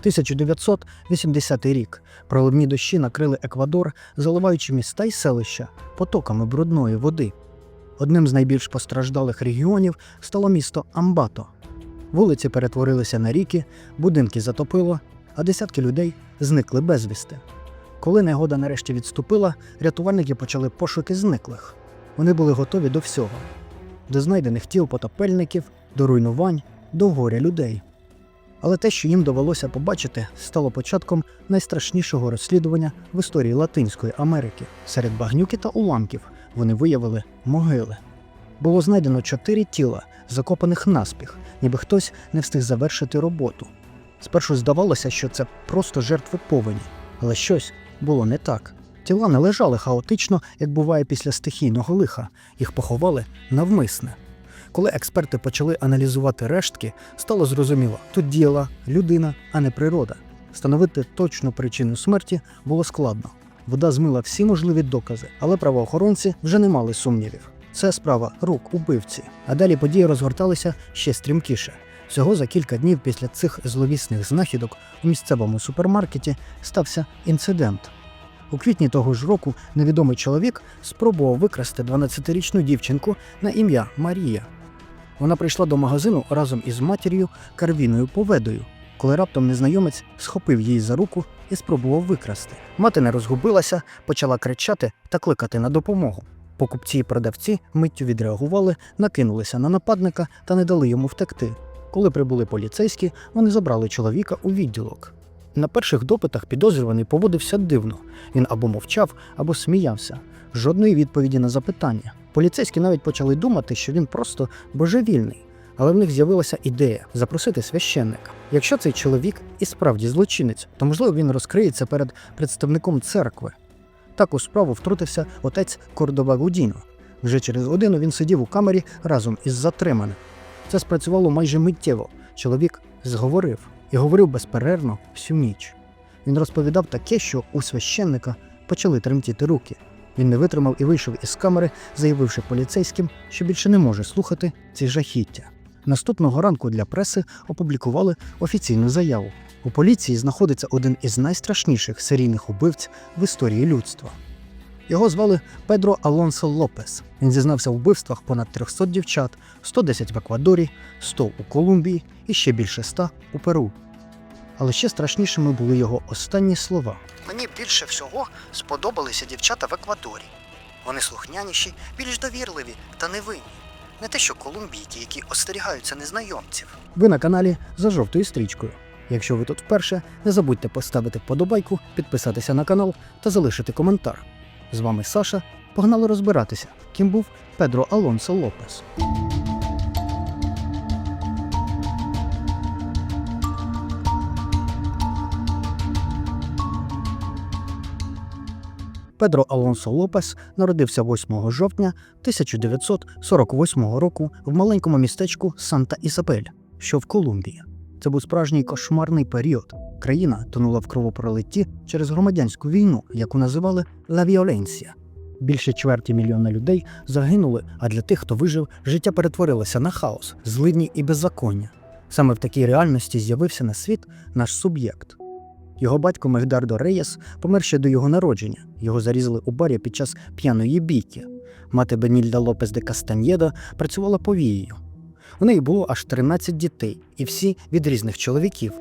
1980 рік проливні дощі накрили Еквадор, заливаючи міста й селища потоками брудної води. Одним з найбільш постраждалих регіонів стало місто Амбато. Вулиці перетворилися на ріки, будинки затопило, а десятки людей зникли безвісти. Коли негода нарешті відступила, рятувальники почали пошуки зниклих. Вони були готові до всього: до знайдених тіл потопельників, до руйнувань, до горя людей. Але те, що їм довелося побачити, стало початком найстрашнішого розслідування в історії Латинської Америки. Серед багнюки та уламків вони виявили могили. Було знайдено чотири тіла, закопаних наспіх, ніби хтось не встиг завершити роботу. Спершу здавалося, що це просто жертви повені, але щось було не так. Тіла не лежали хаотично, як буває після стихійного лиха, їх поховали навмисне. Коли експерти почали аналізувати рештки, стало зрозуміло, тут діяла людина, а не природа. Встановити точну причину смерті було складно. Вода змила всі можливі докази, але правоохоронці вже не мали сумнівів. Це справа рук убивці. А далі події розгорталися ще стрімкіше. Всього за кілька днів після цих зловісних знахідок у місцевому супермаркеті стався інцидент. У квітні того ж року невідомий чоловік спробував викрасти 12-річну дівчинку на ім'я Марія. Вона прийшла до магазину разом із матір'ю Карвіною Поведою, коли раптом незнайомець схопив її за руку і спробував викрасти. Мати не розгубилася, почала кричати та кликати на допомогу. Покупці і продавці миттю відреагували, накинулися на нападника та не дали йому втекти. Коли прибули поліцейські, вони забрали чоловіка у відділок. На перших допитах підозрюваний поводився дивно. Він або мовчав, або сміявся. Жодної відповіді на запитання. Поліцейські навіть почали думати, що він просто божевільний. Але в них з'явилася ідея запросити священника. Якщо цей чоловік і справді злочинець, то можливо він розкриється перед представником церкви. Так у справу втрутився отець Кордова Гудіно. Вже через годину він сидів у камері разом із затриманим. Це спрацювало майже миттєво. Чоловік зговорив і говорив безперервно всю ніч. Він розповідав таке, що у священника почали тремтіти руки. Він не витримав і вийшов із камери, заявивши поліцейським, що більше не може слухати ці жахіття. Наступного ранку для преси опублікували офіційну заяву. У поліції знаходиться один із найстрашніших серійних убивць в історії людства. Його звали Педро Алонсо Лопес. Він зізнався в вбивствах понад 300 дівчат, 110 в Еквадорі, 100 у Колумбії і ще більше 100 у Перу. Але ще страшнішими були його останні слова. Мені більше всього сподобалися дівчата в Еквадорі. Вони слухняніші, більш довірливі та невинні. Не те, що колумбійки, які остерігаються незнайомців. Ви на каналі за жовтою стрічкою. Якщо ви тут вперше, не забудьте поставити вподобайку, підписатися на канал та залишити коментар. З вами Саша. Погнали розбиратися, ким був Педро Алонсо Лопес. Педро Алонсо Лопес народився 8 жовтня 1948 року в маленькому містечку Санта Ісабель, що в Колумбії. Це був справжній кошмарний період. Країна тонула в кровопролитті через громадянську війну, яку називали «Ла Віоленсія». Більше чверті мільйона людей загинули, а для тих, хто вижив, життя перетворилося на хаос, злидні і беззаконня. Саме в такій реальності з'явився на світ наш суб'єкт. Його батько Мегдардо Реєс помер ще до його народження. Його зарізали у барі під час п'яної бійки. Мати Бенільда Лопес де Кастаньєда працювала повією. У неї було аж 13 дітей, і всі від різних чоловіків.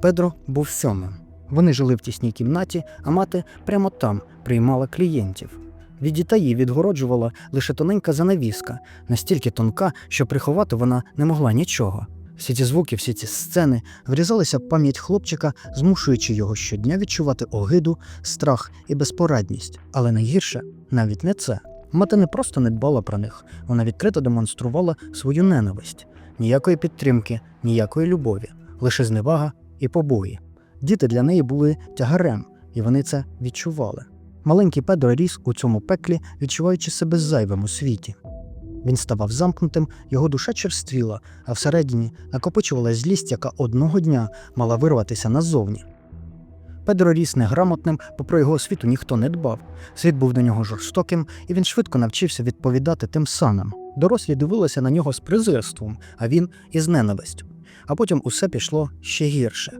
Педро був сьомим. Вони жили в тісній кімнаті, а мати прямо там приймала клієнтів. Від дітей відгороджувала лише тоненька занавіска, настільки тонка, що приховати вона не могла нічого. Всі ці звуки, всі ці сцени врізалися в пам'ять хлопчика, змушуючи його щодня відчувати огиду, страх і безпорадність. Але найгірше навіть не це. Мати не просто не дбала про них, вона відкрито демонструвала свою ненависть. Ніякої підтримки, ніякої любові, лише зневага і побої. Діти для неї були тягарем, і вони це відчували. Маленький Педро ріс у цьому пеклі, відчуваючи себе зайвим у світі. Він ставав замкнутим, його душа черствіла, а всередині накопичувалась злість, яка одного дня мала вирватися назовні. Педро ріс неграмотним, бо про його освіту ніхто не дбав. Світ був до нього жорстоким, і він швидко навчився відповідати тим самим. Дорослі дивилися на нього з презирством, а він із ненавистю. А потім усе пішло ще гірше.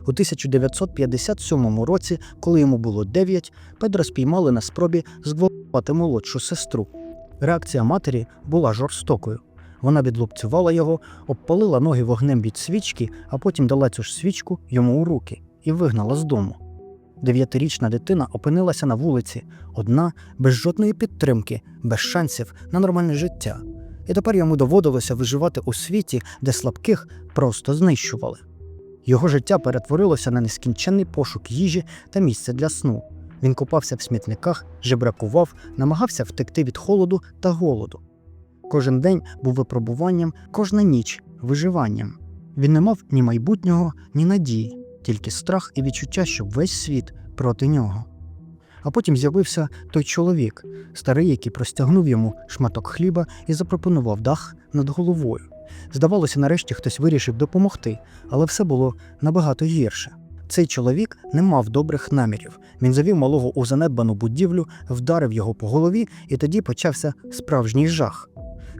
У 1957 році, коли йому було 9, Педро спіймали на спробі зґвалтувати молодшу сестру. Реакція матері була жорстокою. Вона відлупцювала його, обпалила ноги вогнем від свічки, а потім дала цю ж свічку йому у руки і вигнала з дому. Дев'ятирічна дитина опинилася на вулиці, одна, без жодної підтримки, без шансів на нормальне життя. І тепер йому доводилося виживати у світі, де слабких просто знищували. Його життя перетворилося на нескінченний пошук їжі та місця для сну. Він купався в смітниках, жебракував, намагався втекти від холоду та голоду. Кожен день був випробуванням, кожна ніч виживанням. Він не мав ні майбутнього, ні надії, тільки страх і відчуття, що весь світ проти нього. А потім з'явився той чоловік, старий, який простягнув йому шматок хліба і запропонував дах над головою. Здавалося, нарешті хтось вирішив допомогти, але все було набагато гірше. Цей чоловік не мав добрих намірів. Він завів малого у занедбану будівлю, вдарив його по голові, і тоді почався справжній жах.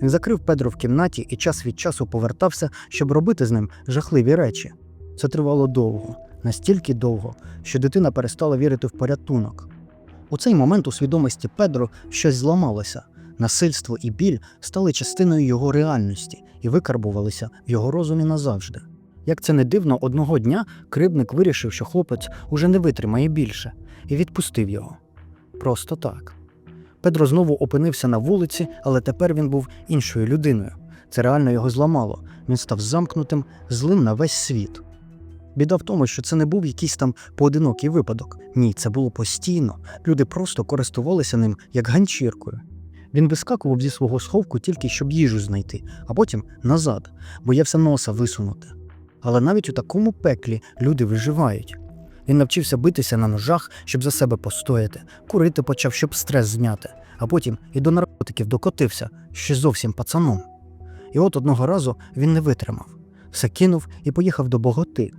Він закрив Педро в кімнаті і час від часу повертався, щоб робити з ним жахливі речі. Це тривало довго, настільки довго, що дитина перестала вірити в порятунок. У цей момент у свідомості Педро щось зламалося. Насильство і біль стали частиною його реальності і викарбувалися в його розумі назавжди. Як це не дивно, одного дня кривдник вирішив, що хлопець уже не витримає більше, і відпустив його. Просто так. Педро знову опинився на вулиці, але тепер він був іншою людиною. Це реально його зламало. Він став замкнутим, злим на весь світ. Біда в тому, що це не був якийсь там поодинокий випадок. Ні, це було постійно. Люди просто користувалися ним як ганчіркою. Він вискакував зі свого сховку тільки щоб їжу знайти, а потім назад, боявся носа висунути. Але навіть у такому пеклі люди виживають. Він навчився битися на ножах, щоб за себе постояти, курити почав, щоб стрес зняти, а потім і до наркотиків докотився ще зовсім пацаном. І от одного разу він не витримав, все кинув і поїхав до Боготи.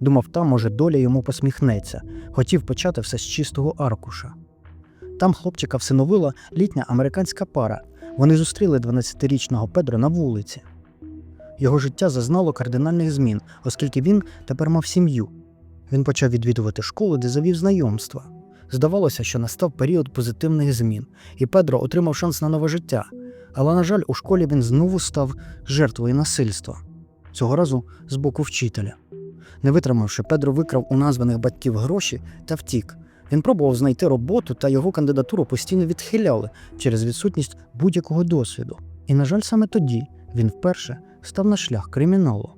Думав, там, може, доля йому посміхнеться, хотів почати все з чистого аркуша. Там хлопчика всиновила літня американська пара. Вони зустріли 12-річного Педро на вулиці. Його життя зазнало кардинальних змін, оскільки він тепер мав сім'ю. Він почав відвідувати школу, де завів знайомства. Здавалося, що настав період позитивних змін, і Педро отримав шанс на нове життя. Але, на жаль, у школі він знову став жертвою насильства, цього разу з боку вчителя. Не витримавши, Педро викрав у названих батьків гроші та втік. Він пробував знайти роботу, та його кандидатуру постійно відхиляли через відсутність будь-якого досвіду. І, на жаль, саме тоді він вперше став на шлях криміналу.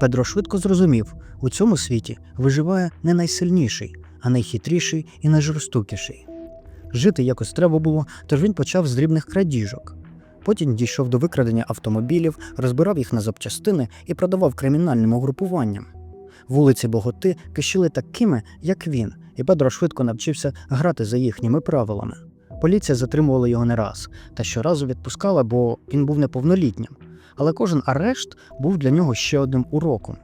Педро швидко зрозумів, у цьому світі виживає не найсильніший, а найхитріший і найжорстокіший. Жити якось треба було, тож він почав з дрібних крадіжок. Потім дійшов до викрадення автомобілів, розбирав їх на запчастини і продавав кримінальним угрупуванням. Вулиці Боготи кишіли такими, як він, і Педро швидко навчився грати за їхніми правилами. Поліція затримувала його не раз та щоразу відпускала, бо він був неповнолітнім. Але кожен арешт був для нього ще одним уроком.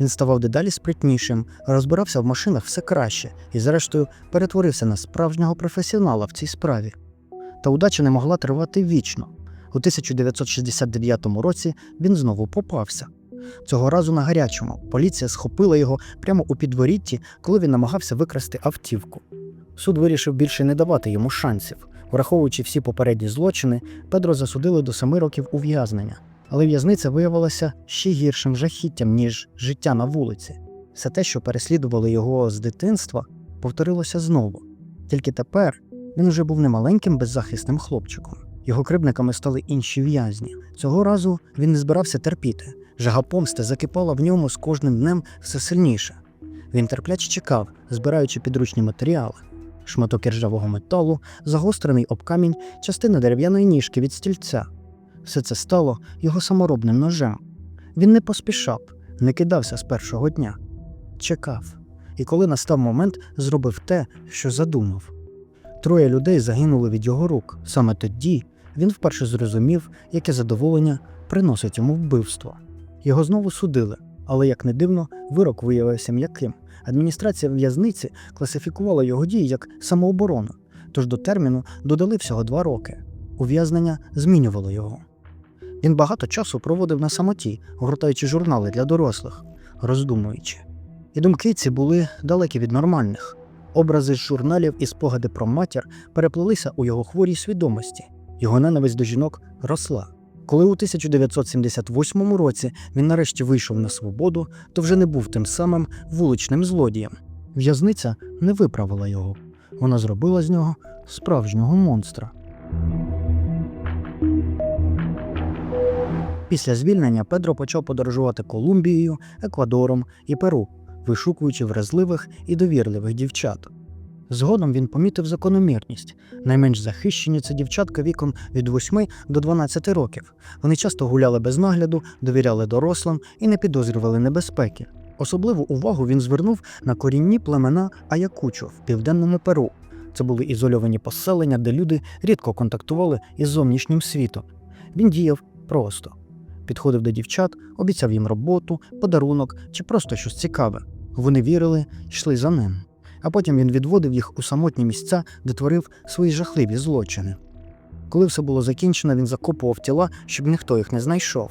Він ставав дедалі спритнішим, розбирався в машинах все краще і, зрештою, перетворився на справжнього професіонала в цій справі. Та удача не могла тривати вічно. У 1969 році він знову попався. Цього разу на гарячому поліція схопила його прямо у підворітті, коли він намагався викрасти автівку. Суд вирішив більше не давати йому шансів. Враховуючи всі попередні злочини, Педро засудили до семи років ув'язнення. Але в'язниця виявилася ще гіршим жахіттям, ніж життя на вулиці. Все те, що переслідувало його з дитинства, повторилося знову. Тільки тепер він вже був не маленьким беззахисним хлопчиком. Його крибниками стали інші в'язні. Цього разу він не збирався терпіти. Жага помсти закипала в ньому з кожним днем все сильніше. Він терпляче чекав, збираючи підручні матеріали. Шматок іржавого металу, загострений об камінь, частина дерев'яної ніжки від стільця. Все це стало його саморобним ножем. Він не поспішав, не кидався з першого дня. Чекав. І коли настав момент, зробив те, що задумав. Троє людей загинули від його рук. Саме тоді він вперше зрозумів, яке задоволення приносить йому вбивство. Його знову судили, але, як не дивно, вирок виявився м'яким. Адміністрація в'язниці класифікувала його дії як самооборону, тож до терміну додали всього два роки. Ув'язнення змінювало його. Він багато часу проводив на самоті, гортаючи журнали для дорослих, роздумуючи. І думки ці були далекі від нормальних. Образи з журналів і спогади про матір переплелися у його хворій свідомості. Його ненависть до жінок росла. Коли у 1978 році він нарешті вийшов на свободу, то вже не був тим самим вуличним злодієм. В'язниця не виправила його. Вона зробила з нього справжнього монстра. Після звільнення Педро почав подорожувати Колумбією, Еквадором і Перу, вишукуючи вразливих і довірливих дівчат. Згодом він помітив закономірність. Найменш захищені це дівчатка віком від 8 до 12 років. Вони часто гуляли без нагляду, довіряли дорослим і не підозрювали небезпеки. Особливу увагу він звернув на корінні племена Аякучо в південному Перу. Це були ізольовані поселення, де люди рідко контактували із зовнішнім світом. Він діяв просто підходив до дівчат, обіцяв їм роботу, подарунок чи просто щось цікаве. Вони вірили, йшли за ним. А потім він відводив їх у самотні місця, де творив свої жахливі злочини. Коли все було закінчено, він закопував тіла, щоб ніхто їх не знайшов.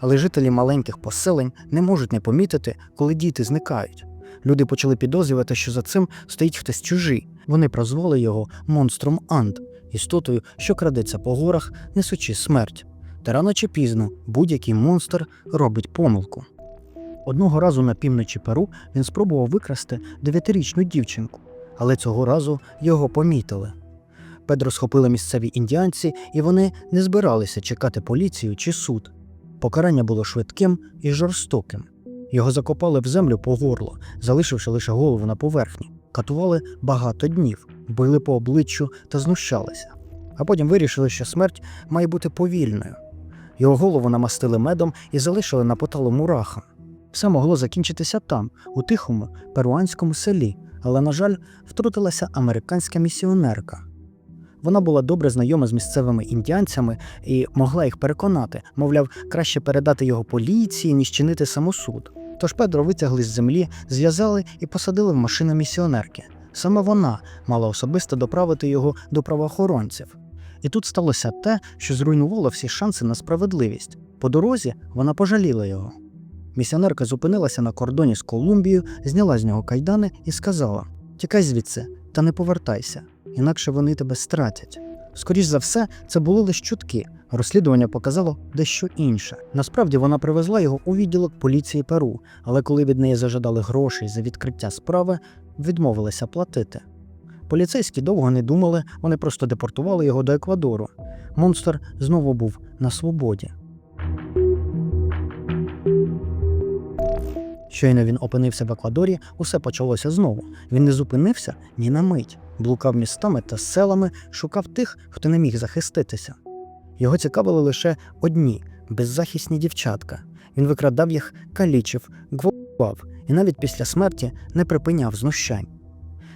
Але жителі маленьких поселень не можуть не помітити, коли діти зникають. Люди почали підозрювати, що за цим стоїть хтось чужий. Вони прозвали його монстром Анд, істотою, що крадеться по горах, несучи смерть. Та рано чи пізно будь-який монстр робить помилку. Одного разу на півночі Перу він спробував викрасти дев'ятирічну дівчинку, але цього разу його помітили. Педро схопили місцеві індіанці, і вони не збиралися чекати поліцію чи суд. Покарання було швидким і жорстоким. Його закопали в землю по горло, залишивши лише голову на поверхні, катували багато днів, били по обличчю та знущалися. А потім вирішили, що смерть має бути повільною. Його голову намастили медом і залишили на поталу мурахам. Все могло закінчитися там, у тихому перуанському селі, але, на жаль, втрутилася американська місіонерка. Вона була добре знайома з місцевими індіанцями і могла їх переконати, мовляв, краще передати його поліції, ніж чинити самосуд. Тож Педро витягли з землі, зв'язали і посадили в машину місіонерки. Саме вона мала особисто доправити його до правоохоронців. І тут сталося те, що зруйнувало всі шанси на справедливість. По дорозі вона пожаліла його. Місіонерка зупинилася на кордоні з Колумбією, зняла з нього кайдани і сказала: Тікай звідси, та не повертайся, інакше вони тебе стратять. Скоріш за все, це були лише чутки. Розслідування показало дещо інше. Насправді вона привезла його у відділок поліції Перу, але коли від неї зажадали грошей за відкриття справи, відмовилася платити. Поліцейські довго не думали, вони просто депортували його до Еквадору. Монстр знову був на свободі. Щойно він опинився в Еквадорі, усе почалося знову. Він не зупинився ні на мить, блукав містами та селами, шукав тих, хто не міг захиститися. Його цікавили лише одні беззахисні дівчатка. Він викрадав їх, калічив, гвалтував і навіть після смерті не припиняв знущань.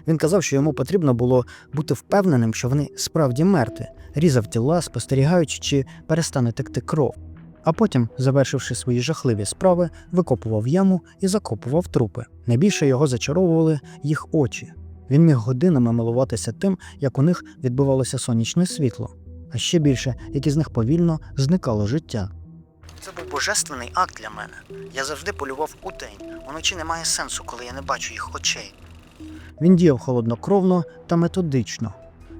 Він казав, що йому потрібно було бути впевненим, що вони справді мертві, різав тіла, спостерігаючи, чи перестане текти кров. А потім, завершивши свої жахливі справи, викопував яму і закопував трупи. Найбільше його зачаровували їх очі. Він міг годинами милуватися тим, як у них відбивалося сонячне світло, а ще більше, як із них повільно зникало життя. Це був божественний акт для мене. Я завжди полював у день. Уночі немає сенсу, коли я не бачу їх очей. Він діяв холоднокровно та методично.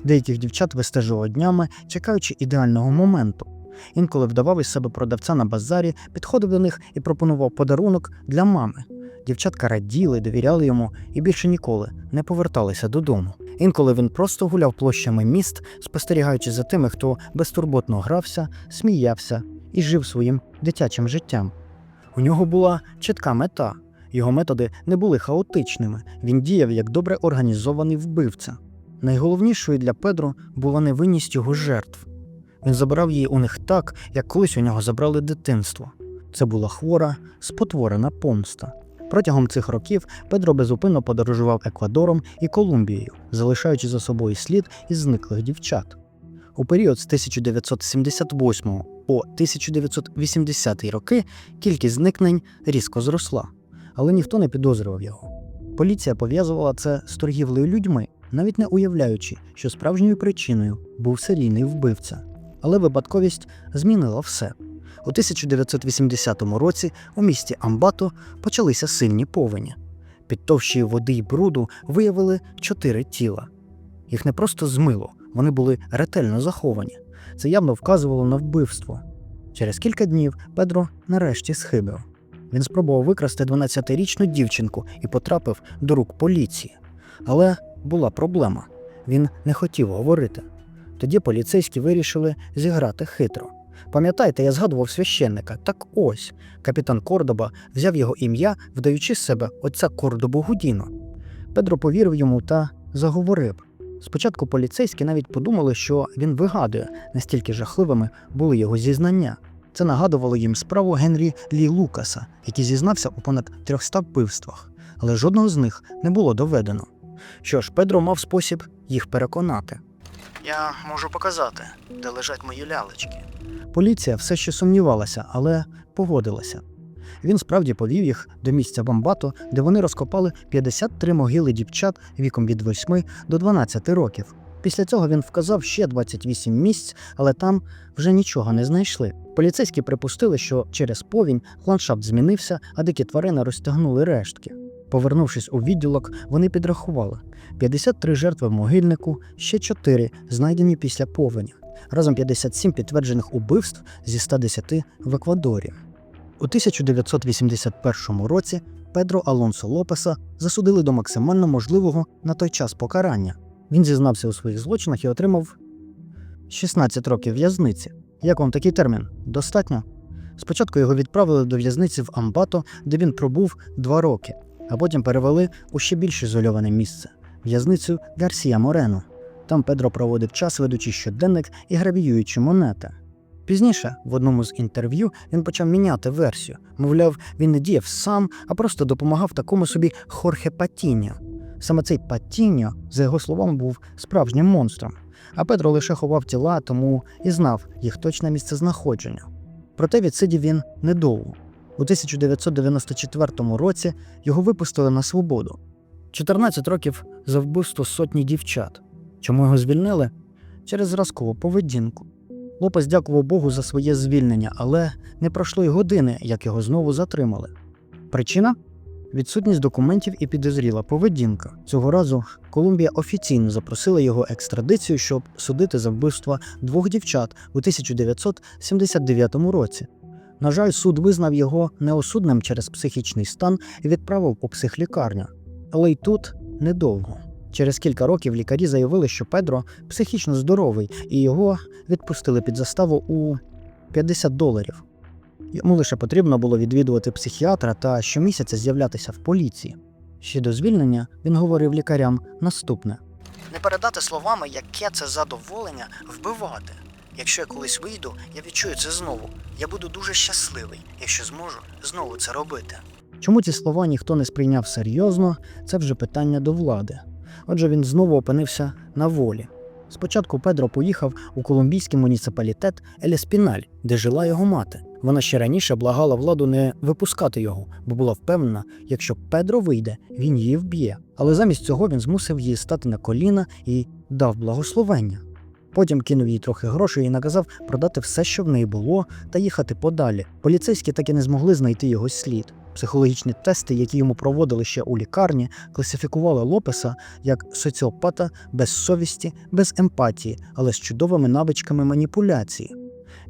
Деяких дівчат вистежував днями, чекаючи ідеального моменту. Інколи вдавав із себе продавця на базарі, підходив до них і пропонував подарунок для мами. Дівчатка раділи, довіряли йому і більше ніколи не поверталися додому. Інколи він просто гуляв площами міст, спостерігаючи за тими, хто безтурботно грався, сміявся і жив своїм дитячим життям. У нього була чітка мета. Його методи не були хаотичними. Він діяв як добре організований вбивця. Найголовнішою для Педро була невинність його жертв. Він забрав її у них так, як колись у нього забрали дитинство. Це була хвора, спотворена помста. Протягом цих років Педро безупинно подорожував Еквадором і Колумбією, залишаючи за собою слід із зниклих дівчат. У період з 1978 по 1980 роки кількість зникнень різко зросла, але ніхто не підозрював його. Поліція пов'язувала це з торгівлею людьми, навіть не уявляючи, що справжньою причиною був серійний вбивця. Але випадковість змінила все. У 1980 році у місті Амбато почалися сильні повені. Під товщею води й бруду виявили чотири тіла. Їх не просто змило, вони були ретельно заховані. Це явно вказувало на вбивство. Через кілька днів Педро нарешті схибив. Він спробував викрасти 12-річну дівчинку і потрапив до рук поліції. Але була проблема він не хотів говорити. Тоді поліцейські вирішили зіграти хитро. Пам'ятаєте, я згадував священника. Так ось капітан Кордоба взяв його ім'я, вдаючи з себе отця Кордобу Гудіно. Педро повірив йому та заговорив. Спочатку поліцейські навіть подумали, що він вигадує, настільки жахливими були його зізнання. Це нагадувало їм справу Генрі Лі Лукаса, який зізнався у понад 300 вбивствах, але жодного з них не було доведено. Що ж, Педро мав спосіб їх переконати. Я можу показати, де лежать мої лялечки. Поліція все ще сумнівалася, але погодилася. Він справді повів їх до місця Бамбато, де вони розкопали 53 могили дівчат віком від 8 до 12 років. Після цього він вказав ще 28 місць, але там вже нічого не знайшли. Поліцейські припустили, що через повінь ландшафт змінився, а дикі тварини розтягнули рештки. Повернувшись у відділок, вони підрахували 53 жертви могильнику, ще 4 знайдені після повені, разом 57 підтверджених убивств зі 110 в Еквадорі. У 1981 році Педро Алонсо Лопеса засудили до максимально можливого на той час покарання. Він зізнався у своїх злочинах і отримав 16 років в'язниці. Як вам такий термін? Достатньо? Спочатку його відправили до в'язниці в Амбато, де він пробув два роки, а потім перевели у ще більш ізольоване місце в'язницю Гарсія Морено. Там Педро проводив час, ведучи щоденник і гравіюючи монети. Пізніше, в одному з інтерв'ю, він почав міняти версію. Мовляв, він не діяв сам, а просто допомагав такому собі Хорхе Патіньо. Саме цей Патіньо, за його словами, був справжнім монстром. А Педро лише ховав тіла, тому і знав їх точне місце знаходження. Проте відсидів він недовго. У 1994 році його випустили на свободу. 14 років за вбивство сотні дівчат. Чому його звільнили? Через зразкову поведінку. Лопес дякував Богу за своє звільнення, але не пройшло й години, як його знову затримали. Причина відсутність документів і підозріла поведінка. Цього разу Колумбія офіційно запросила його екстрадицію, щоб судити за вбивство двох дівчат у 1979 році. На жаль, суд визнав його неосудним через психічний стан і відправив у психлікарню. Але й тут недовго. Через кілька років лікарі заявили, що Педро психічно здоровий, і його відпустили під заставу у 50 доларів. Йому лише потрібно було відвідувати психіатра та щомісяця з'являтися в поліції. Ще до звільнення він говорив лікарям наступне: не передати словами, яке це задоволення вбивати. Якщо я колись вийду, я відчую це знову. Я буду дуже щасливий, якщо зможу знову це робити. Чому ці слова ніхто не сприйняв серйозно, це вже питання до влади. Отже, він знову опинився на волі. Спочатку Педро поїхав у колумбійський муніципалітет Елеспіналь, де жила його мати. Вона ще раніше благала владу не випускати його, бо була впевнена, якщо Педро вийде, він її вб'є. Але замість цього він змусив її стати на коліна і дав благословення. Потім кинув їй трохи грошей і наказав продати все, що в неї було, та їхати подалі. Поліцейські так і не змогли знайти його слід. Психологічні тести, які йому проводили ще у лікарні, класифікували Лопеса як соціопата без совісті, без емпатії, але з чудовими навичками маніпуляції.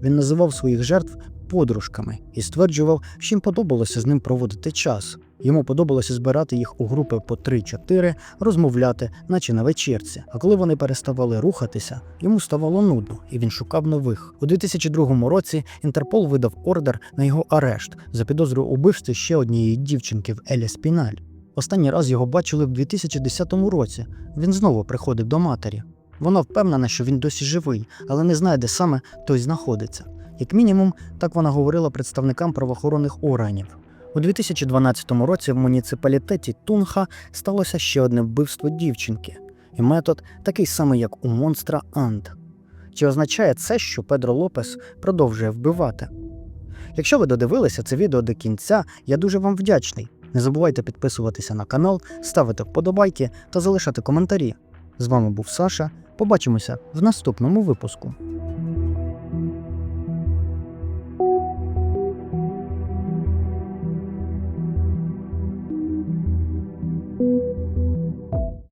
Він називав своїх жертв подружками і стверджував, що їм подобалося з ним проводити час. Йому подобалося збирати їх у групи по 3-4, розмовляти, наче на вечірці. А коли вони переставали рухатися, йому ставало нудно, і він шукав нових. У 2002 році Інтерпол видав ордер на його арешт за підозрою у вбивстві ще однієї дівчинки в Елі Спіналь. Останній раз його бачили в 2010 році. Він знову приходив до матері. Вона впевнена, що він досі живий, але не знає, де саме той знаходиться. Як мінімум, так вона говорила представникам правоохоронних органів. У 2012 році в муніципалітеті Тунха сталося ще одне вбивство дівчинки, і метод такий самий, як у монстра Анд. Чи означає це, що Педро Лопес продовжує вбивати? Якщо ви додивилися це відео до кінця, я дуже вам вдячний. Не забувайте підписуватися на канал, ставити вподобайки та залишати коментарі. З вами був Саша. Побачимося в наступному випуску.